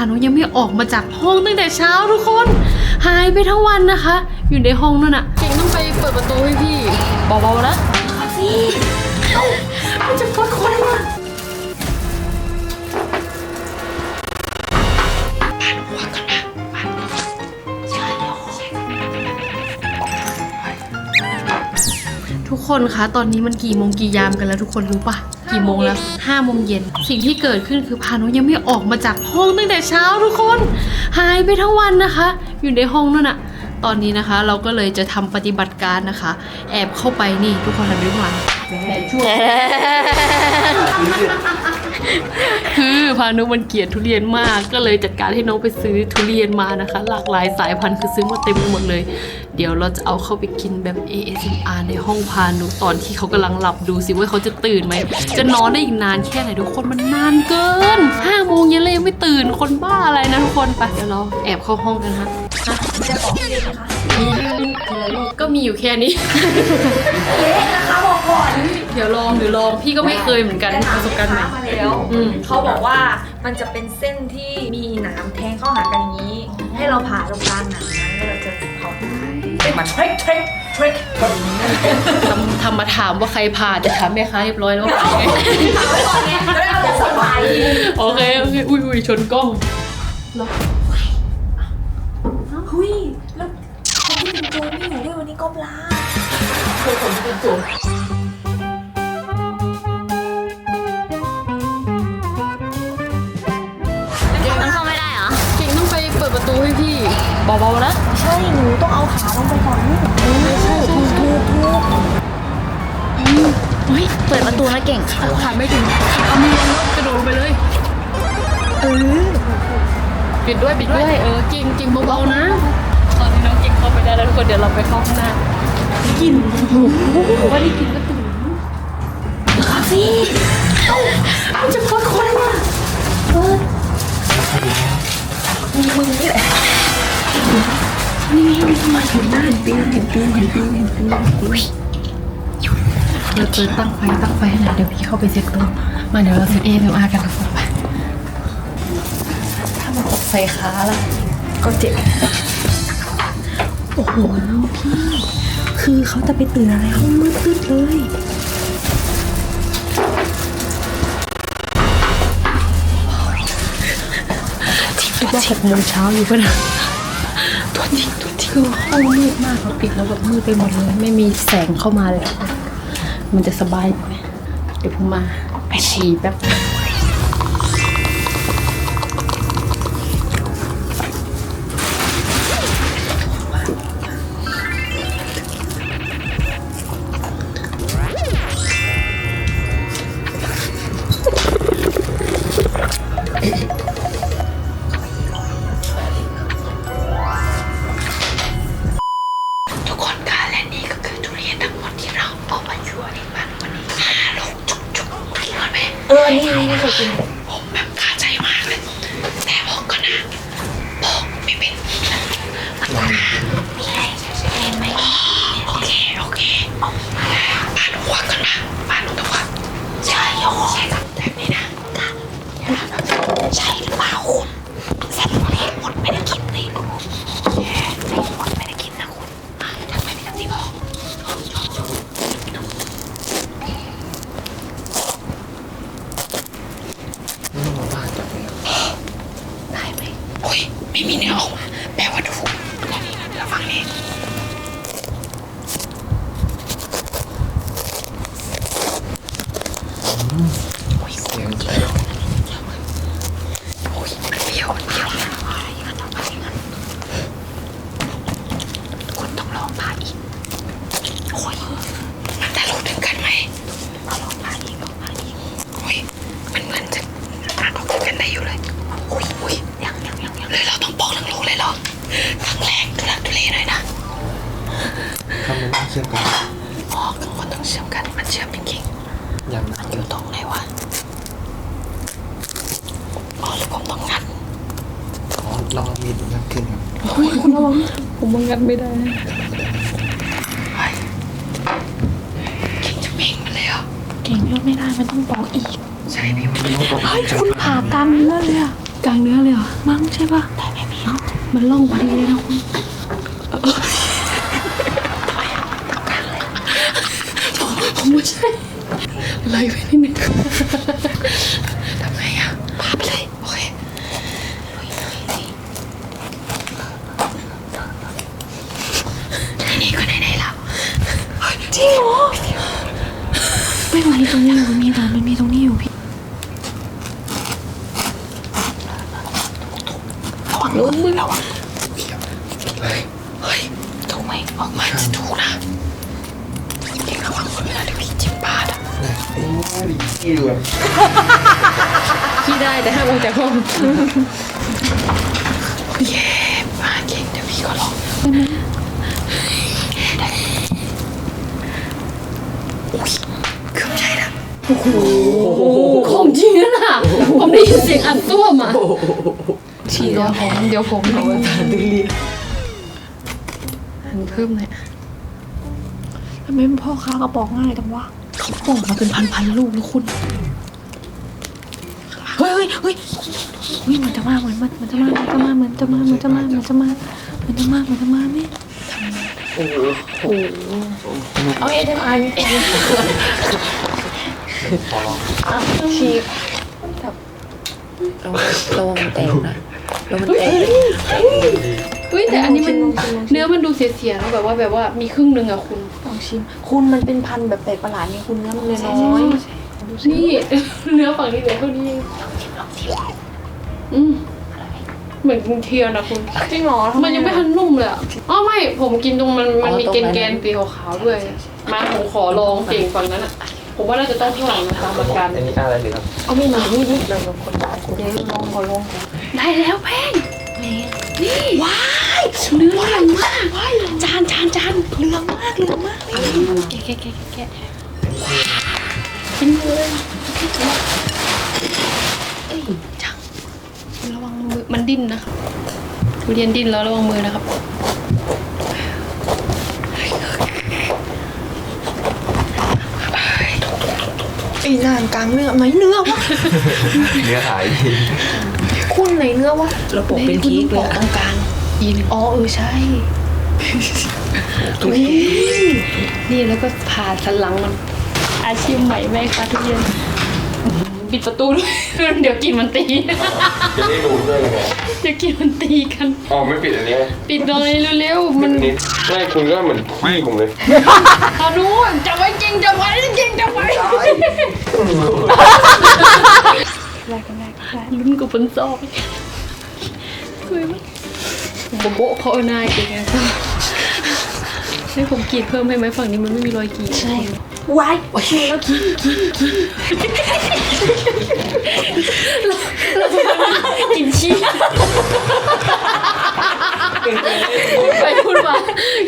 านุยังไม่ออกมาจากห้องตั้งแต่เช้าทุกคน หายไปทั้งวันนะคะ อยู่ในห้องนั่นอะเก่งต้องไปเปิดประตูให้พี่เบาๆนะพี่มันจะปวดคนมากทุกคนคะ ตอนนี้มันกี่โมงกี่ยามกันแล้วทุกคนรู้ปะ กี่โมงแล้วห้าโมงเย็น สิ่งที่เกิดขึ้นคือพานุยังไม่ออกมาจากห้องตั้งแต่เช้าทุกคน หายไปทั้งวันนะคะ อยู่ในห้องนั่นอะตอนนี้นะคะ เราก็เลยจะทำปฏิบัติการนะคะ แอบเข้าไปนี่ทุกคนทำด้วยกันแต่ช่วง คือพานุมันเกลียดทุเรียนมากก็เลยจัดการให้น้องไปซื้อทุเรียนมานะคะ หลากหลายสายพันธุ์คือซื้อมาเต็มไปหมดเลย เดี๋ยวเราจะเอาเข้าไปกินแบบ ASMR ในห้องพานุตอนที่เขากำลังหลับดูสิว่าเขาจะตื่นไหมจะนอนได้อีกนานแค่ไหนทุกคนมันนานเกินห้าโมงเย็นเลยยังไม่ตื่นคนบ้าอะไรนะทุกคนไปเดี๋ยวเราแอบเข้าห้องกันฮะฮะมีก็มีอยู่แค่นี้นะคะบอก ก่อนเดี๋ยวลองเดี๋ยวลองพี่ก็ไม่เคยเหมือนกันประสบการณ์ใหม่มาแล้วอืมเขาบอกว่ามันจะเป็นเส้นที่มีหนามแทงเข้าหากันอย่างนี้ ให้เราผ่าตรงกลางหนามนั้นแล้วเราจะเผาเป็นมาเทรคเทรคเทรคแบบนี้ทำทำมาถามว่าใครผ่าจะถามแม่ค้าเรียบร้อยแล้วว่าผ่าไงถามไว้ก่อนไงจะได้เราสบายโอเคโอเคอุ้ยอุ้ยชนกล้องหุยแล้วคนที่เป็นโจรไม่อยู่ด้วยวันนี้ก็ปลาคือผมเป็นโจร เบาๆนะ ใช่หนูต้องเอาขาลงไปก่อนนี่ไม่ใช่ถูกถูกถูกเฮ้ยเปิดประตูแล้วเก่งขาไม่ถึงเอามือลงแล้วกระโดดลงไปเลยเออปิดด้วยปิดด้วยเออเก่งเก่งเบาๆนะตอนนี้น้องเก่งเข้าไปได้แล้วทุกคนเดี๋ยวเราไปเข้าข้างหน้าได้กินโอ้โหว่าได้กินก็ตื่นคาเฟ่เอ้ามันจะปวดคนว่ะเปิดมึงมึงนี่แหละ นี่ไงมันมาเห็นหน้าเห็นตีนเห็นตีนเห็นตีนเห็นตีนอุ้ยเปิดเปิดตั้งไฟตั้งไฟให้หน่อยเดี๋ยวพี่เข้าไปเซ็ตตัวมาเดี๋ยวเราเซ็ตเอฟเอ็มอาร์กันทุกคนไปถ้ามันตกใส่ขาล่ะก็เจ็บโอ้โหพี่คือเขาจะไปตื่นอะไรห้องมืดตึ๊ดเลยคิดว่าหกโมงเช้าอยู่ปะนะตัว จริงตัวจริงคือห้องมืดมากเขาปิดแล้วแบบมืดไปหมดเลย ไม่มีแสงเข้ามาเลย มันจะสบายไหมเดี๋ยวผมมาไปฉี่แป๊บ โอ้ยมันจะรู้ถึงกันไหมลองผ่าอีกลองผ่าอีกโอ้ยมันเหมือนจะอ่านออกจากกันได้อยู่เลยอุ้ยอุ้ยยังยังยังยังเลยเราต้องบอกทั้งโลกเลยเหรอทั้งแรงทุลักทุเลหน่อยนะทำมันต้องเชื่อมกันอ๋อข้างบนต้องเชื่อมกันมันเชื่อมจริงย้ำๆนะมันอยู่ตรงไหนวะอ๋อหรือผมต้องงัดขอลองมีดนักขึ้นครับอุ้ยคุณระวังผมว่างัดไม่ได้ ไม่ได้มันต้องบอกอีก ใช่นี่มันต้องบอกเฮ้ยคุณผ่ากันนั่นเลยอะกลางเนื้อเลยเหรอมั้งใช่ปะแต่ไม่มีมันล่องพอดีเลยนะคุณผมไม่ใช่เลยไปนิดนึงทำไงอะพาไปเลย โอเคนี่ก็ไหนๆแล้ว จริงเหรอไม่มั นมีตรงนี้อยู่มันมีตรงมันมีตรงนี้อยู่พี่ระวังลุ้นมือระวังเฮ้ยถูกไหมออกมาจะถูกนะเด็กระวังมือนะเดี๋ยวพี่จิ้มปาดอะโอ้ยขี้ดูแบบขี้ได้แต่ห้ามออกจากห้องเย้มาเก่งเดี๋ยวพี่ก็ลองอุ้ยเกือบใช่ละ ของจริงนะน่ะ ผมได้ยินเสียงอัดตัวมาฉีดแล้วผมเดี๋ยวผมเอาไว้ทานดึลีอันเพิ่มหน่อยทำไมมันพ่อค้ากระป๋องง่ายจังวะเขาปอกมาเป็นพันๆลูกนะคุณเฮ้ยเฮ้ยเฮ้ยเฮ้ยมันจะมาเหมือนมันมันจะมามันจะมามันจะมามันจะมามันจะมามันจะมามันจะมาไม่เอาเอ็ดมาฉี กระวังระวังมันแตกนะระวังมันแตกเฮ้ยแต่อันนี้มันเนื้อมันดูเสียๆแล้วแบบว่าแบบว่ามีครึ่งหนึงอะคุณลองชิม คุณมันเป็นพันธุ์แบบแปลกประหลาดไงคุณเนื้อมันเลยน้อยนี่เนื้อฝั่งนี้เหลือเท่านี้เองอืมเหมือนกินเทียนนะคุณจริงเหรอมันยังไม่ทันนุ่มเลยอะอ๋อไม่ผมกินตรงมันมันมีแกนแกนๆสีขาวๆด้วยมาผมขอลองเก่งฝั่งนั้นอะ ผมว่าน่าจะต้องข้างหลังนะตามอาการอันนี้อะไรหรือครับเอามีดมามีดนี่เราคนได้เดี๋ยวลองขอลองก่อนได้แล้วแป้งนี่ว้ายเนื้อเหลืองมากจานจานจานเหลืองมากเหลืองมากแกะแกะแกะแกะกินเลยเอ้ยจังระวังมือมันดิ้นนะครับทุเรียนดิ้นแล้วระวังมือนะครับ อ้นานกลางเนื้อไหนเนื้อวะเนื้อหายคุณไหนเนื้อวะระบบเป็นพีกเลยอะตรงกลางอีนึงอ๋อเออใช่นี่แล้วก็ผ่าสันหลังมัน อาชีพใหม่แม่ค้าทุเรียนปิดประตูด้วยเดี๋ยวกินมันตีจะได้ดูด้วยยังไง เดี๋ยวกินมันตีกัน อ๋อไม่ปิดอันนี้ไหมปิดหน่อยเร็วๆ มันนี่ไม่คุณก็เหมือนพี่ผมเลยพานุจับไว้จริงจับไว้จริงจับไว้แรกแรกแรกลุ้นกับฝนซอกคุยไหมโบโบะเขาเอาหน้าเก่งไงให้ผมกรีดเพิ่มให้ไหมฝั่งนี้มันไม่มีรอยกรีดใช่ วายโอ้ยแล้วกินกินชี้ไปพูดมา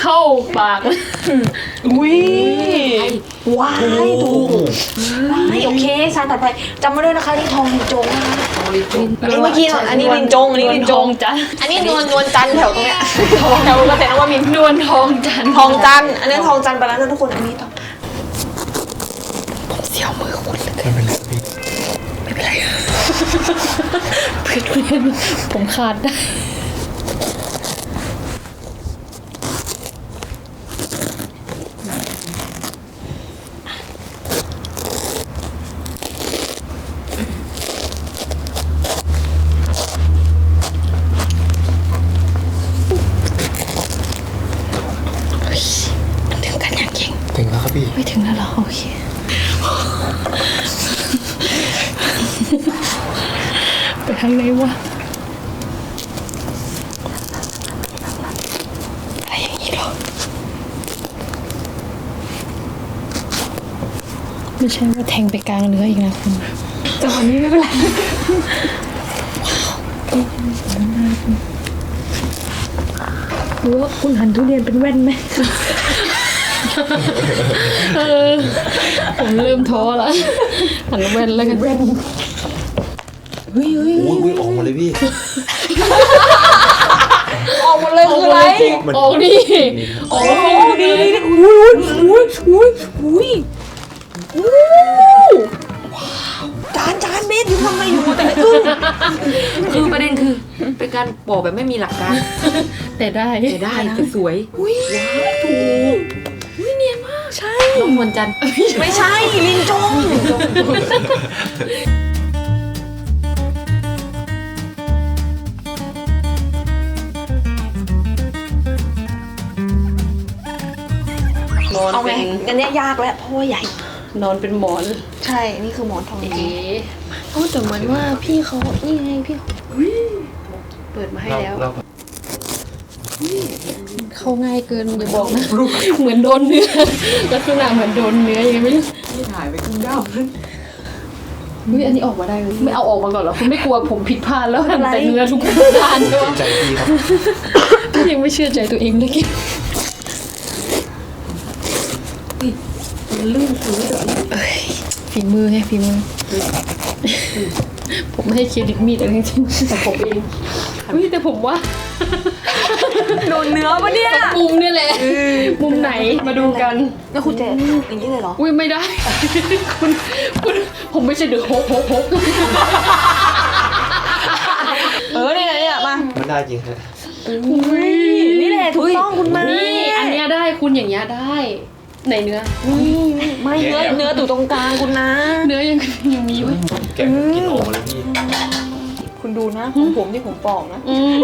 เข้าปากอุ้ยวายดูวายโอเคซานตัดไปจำไว้ด้วยนะคะนี่ทองลินจงนะคะอันนี้เมื่อกี้อันนี้ลินจงอันนี้ลินจงจ้ะอันนี้นวลนวลจันทร์แถวตรงเนี้ยแถวเกษตรนวมินทร์นวลทองจันทร์ทองจันทร์อันนี้ทองจันทร์ไปแล้วนะทุกคนอันนี้ทองผ มือคุณเหลยไม่เป็นไรพี่เป็นไร เพื่อนผมขาดได้ ถึงกันอย่างเก่ง ถึงแล้วครับพี่ ไม่ถึงแล้วเหรอโอเค ไปทางไหนวะ อะไรอย่างนี้เหรอ ไม่ใช่ว่าแทงไปกลางเนื้ออีกนะคุณจังหวะนี้ไม่เป็นไรรู้ว่าคุณหันทุเรียนเป็นแว่นไหมเออผมเริ่มท้อแล้วหันแว่นแล้วกันแว่นโอ้ยอุ้ยออกมาเลยพี่ ออกหมดเลยคืออะไร ออกดิออกโอ้ดีดีดีอุ้ยอุ้ยอุ้ยอุ้ย อุ้ยว้าวจานจานเบสอยู่ทำอะไรอยู่แต่อึ้งคือประเด็นคือ เป็นการบอกแบบไม่มีหลักการแต่ได้แต่ได้นะสวยอุ้ยว้าวถูกอุ้ยเนียนมากใช่น้องนวลจันทร์ไม่ใช่ลินจงนอนเอาไงเป็นอันเนี้ยยากแล้วเพราะว่าใหญ่ นอนเป็นหมอนใช่ นี่คือหมอนทองเอ๋ดีโอ้แต่เหมือนว่าพี่เขานี่ไงพี่เขาเปิดมาให้แล้ว เราเข้าง่ายเกินอย่าบอกนะ เหมือนโดนเนื้อลักษณะเหมือนโดนเนื้อยังไงไม่รู้พี่ถ่ายไปครึ่งดาวเฮ้ยอันนี้ออกมาได้เลยไม่เอาออกมาก่อนเหรอคุณไม่กลัวผมผิดพลาดแล้วหั่นแต่เนื้อทุกด้านใช่ไหมใจพี่ครับยังไม่เชื่อใจตัวเองเลยกินมันลื่นคือ ฝีมือไงฝีมือผมไม่ให้เครดิตมีดอะไรจริงๆแต่ผมเองเฮ้ยแต่ผมว่าโดนเนื้อปะเนี่ยมุมเนี่ยแหละมุมไหนมาดูกันแล้วคุณเจอย่างนี้เลยเหรออุ้ยไม่ได้ คุณคุณผมไม่ใช่เดือดโฮกโฮกโฮกเออเนี่ยเนี่ยมามันได้จริงฮะนี่แหละถูกต้องคุณมานี่อันเนี้ยได้คุณอย่างเงี้ยได้ ไหนเนื้อนี่ไม่เนื้อเนื้ออยู่ตรงกลางคุณนะ เนื้อยังยังมีไว้ยแกะกินออกมาเลยพี่คุณดูนะของผมที่ผมปอกนะ อืม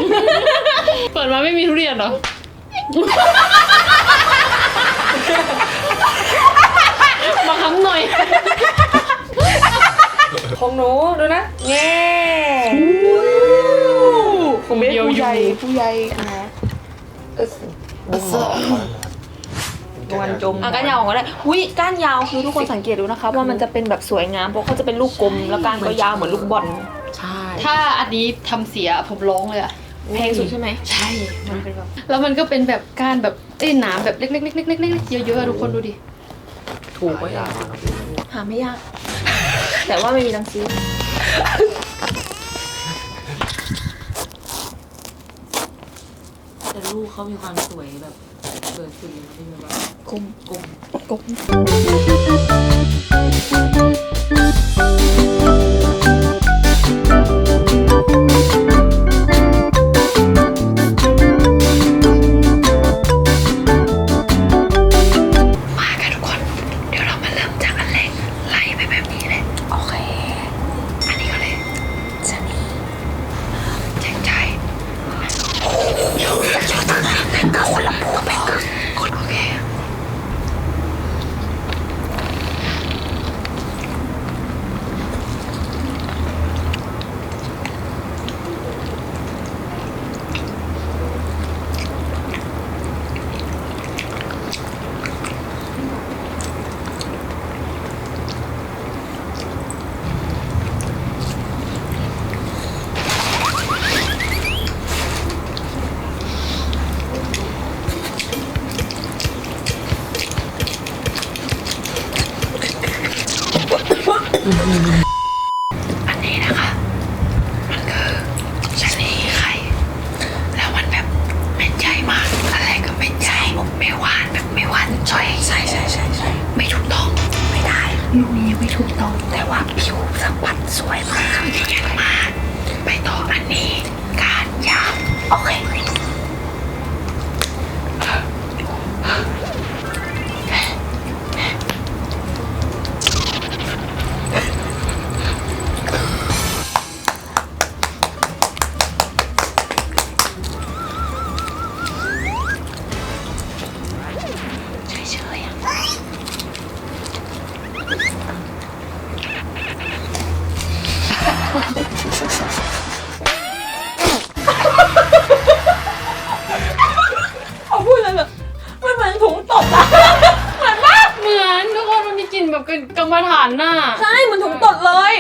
เปิดมาไม่มีทุเรียนเหรอ มาค้ำหน่อย ของหนูดูนะเง่ผมเป็นผู้ใหญ่ผู้ใหญ่นะ วันจมอะก้านยาวออกก็ได้อุ้ยก้านยาวคือทุกคนสังเกตดูนะคะว่ามันจะเป็นแบบสวยงามเพราะเขาจะเป็นลูกกลมแล้วก้านก็ยาวเหมือนลูกบอลใช่ถ้าอันนี้ทำเสียผมร้องเลยอะแพงสุดใช่ไหมใช่มันเป็นแบบแล้วมันก็เป็นแบบก้านแบบเอ้ยหนามแบบเล็กๆๆๆๆๆเยอะๆอะทุกคนดูดิถูกไว้หาไม่ยาก แต่ว่าไม่มีตังค์ซื้อแต่ลูกเขามีความสวยแบบเกิดขึ้นเลยนะพี่ 꽁꽁 꽁. างวัดสวยมากเยอะมากไปต่ออันนี้การยาวโอเค มันมีกลิ่นแบบกรรมฐานน่ะใช่เหมือนถุงตดเลย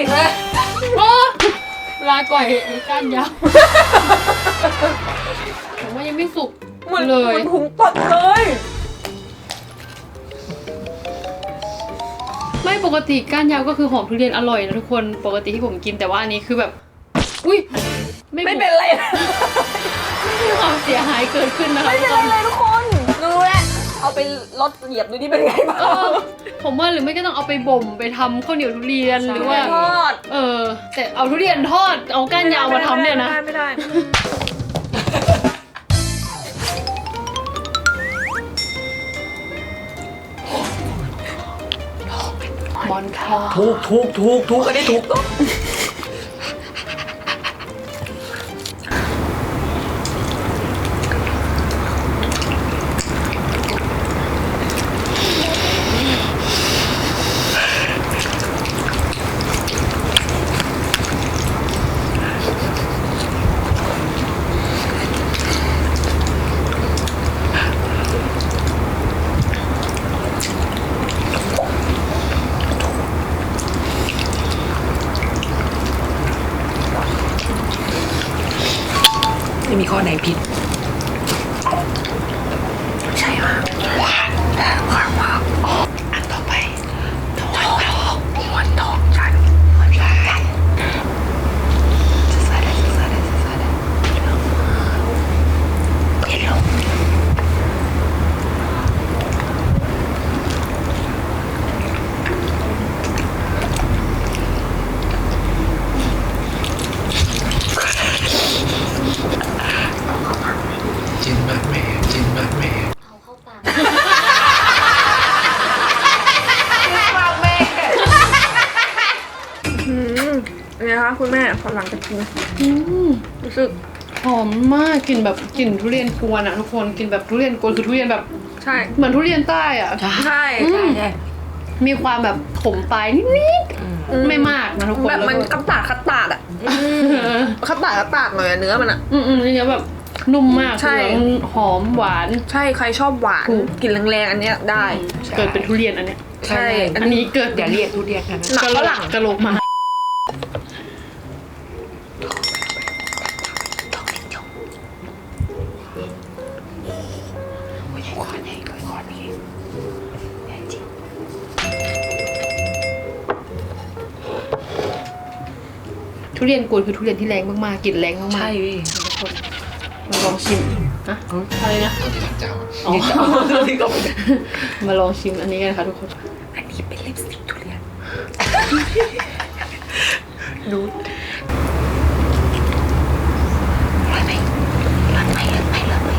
โอ้ลาก่อยมีก้านยาวผมว่ายังไม่สุกเหมือนเลเหมืย อนถุงตดเลย ไม่ปกติก้านยาวก็คือหอมทุเรียนอร่อยนะทุกคนปกติที่ผมกินแต่ว่าอันนี้คือแบบ อุ้ยไม่ไม่บุเป็นไรนะไม่มีความเสียหายเกิดขึ้นนะคะไม่เป็นไรเลยทุกคนรู้แล้ว เอาเอาไปรถเหยียบดูนี่เป็นไงบ้างเออผมว่าหรือไม่ก็ต้องเอาไปบ่มไปทำข้าวเหนียวทุเรียนหรือว่า ทอดเออ แต่เอาทุเรียนทอดเอาก้านยาวมาทำเนี่ยนะ ไม่ได้ไม่ได้บอลทองถูกถูกถูกถูกอันนี้ถูก ต้อง ไม่มีข้อไหนผิด หลังจากกินรู้สึกหอมมากกลิ่นแบบกลิ่นทุเรียนกวนอะทุกคนกลิ่นแบบทุเรียนกวนคือทุเรียนแบบใช่เหมือนทุเรียนใต้อะใช่ใช่ใช่มีความแบบขมปลายนิดๆไม่มากนะทุกคนแบบมันแล้วก็กำตาดคัดตาดอะคัดตาดคัดตาดหน่อยอะเนื้อมันอะอืมอืมเนื้อแบบนุ่มมากใช่ เหลืองหอมหวาน ใช่ใครชอบหวานถูกกลิ่นแรงๆอันเนี้ยได้ เกิดเป็นทุเรียนอันเนี้ยใช่ อันนี้เกิดอย่าเรียกทุเรียนกันนะ หนักกะโหลฝกรั่งกะโหลกหมา เรียนกวนคือทุเรียนที่แรงมากๆกลิ่นแรงมากๆใช่พี่ทุกคนมาลองชิมฮะอะไรนะต้องที่ทำเจ้าอ๋อมาลองชิมอันนี้กันค่ะทุกคน อันนี้เป็นลิปสติกทุเรียนดูร้อนไหมร้อนไหมร้อนไหมร้อนไหม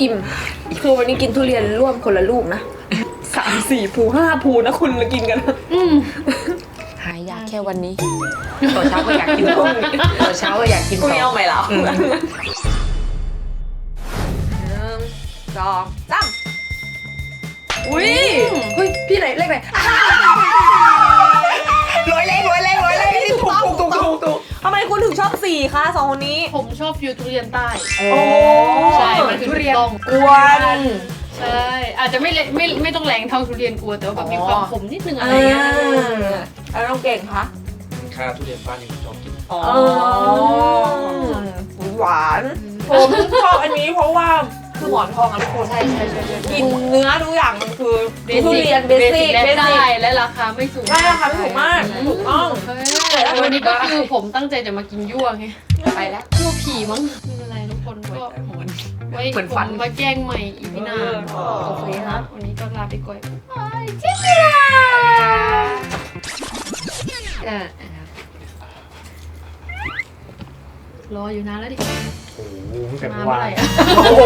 อิ่ม คือวันนี้กินทุเรียนร่วมคนละลูกนะสามสี่ภูห้าภูนะคุณมากินกันอืมหายากแค่วันนี้ตอนเช้าก็อยากกินต่อตอนเช้าก็อยากกินพรุ่งต่นี้อเอาใหม่แล้วอืมหนึ่งสองสามอุ้ยเฮ้ยพี่ไหนเลขไหน ทำไมคุณถึงชอบสี่คะสองคนนี้ ผมชอบฟิวทุเรียนใต้ โอ้ใช่ มันคือทุเรียนถูกต้องกวน ใช่ อาจจะไม่เละไม่ไม่ต้องแรงเท่าทุเรียนกวนแต่ว่าแบบมีความขมนิดนึงอะไรอ่าเงี้ยแล้วน้องเก่งคะค่าทุเรียนป้านี่ผมชอบกินอ๋อหวาน ผมชอบอันนี้เพราะว่า คือหมอนทองอะทุกคนใช่ใช่ใช่ใช่กินเนื้อทุกอย่างมันคือทุเรียนเบสิกและเบสิได้ก และราคาไม่สูงได้ราคาไม่ถูกมากถูกต้องแต่วันนี้ก็คือผมตั้งใจจะมากินยั่วไงไปแล้ว ยั่วผีมั้งไม่เป็นไรทุกคนก็ไว้เหมือนฝัน ผมมาแกล้งใหม่อีพีหน้าเออ โอเคครับวันนี้ก็ลาไปก่อนอะ รออยู่นานแล้วดิ โอ้โหตั้งแต่มาเมื่อเมื่อวาไหนร่อะโอ้โห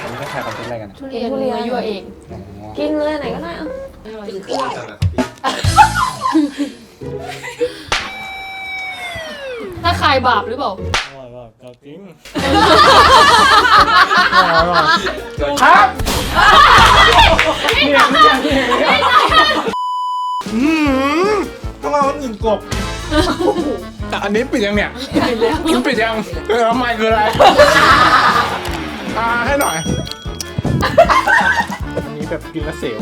อันนี้ก็ถ่ายคอนเทนต์อะไรกันทุเรียนมายั่วเองกินเลยไหนก็ได้อะถ้าใครบาปหรือเปล่าต้องเอาอันอื่นกบ แต่อันนี้ปิดยังเนี่ยมันปิดยังเออทำไมคืออะไรอ่าให้หน่อย อันนี้แบบกินแล้วเสียว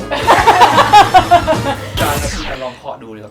จานนะพี่จะลองเคาะดูเลยครับ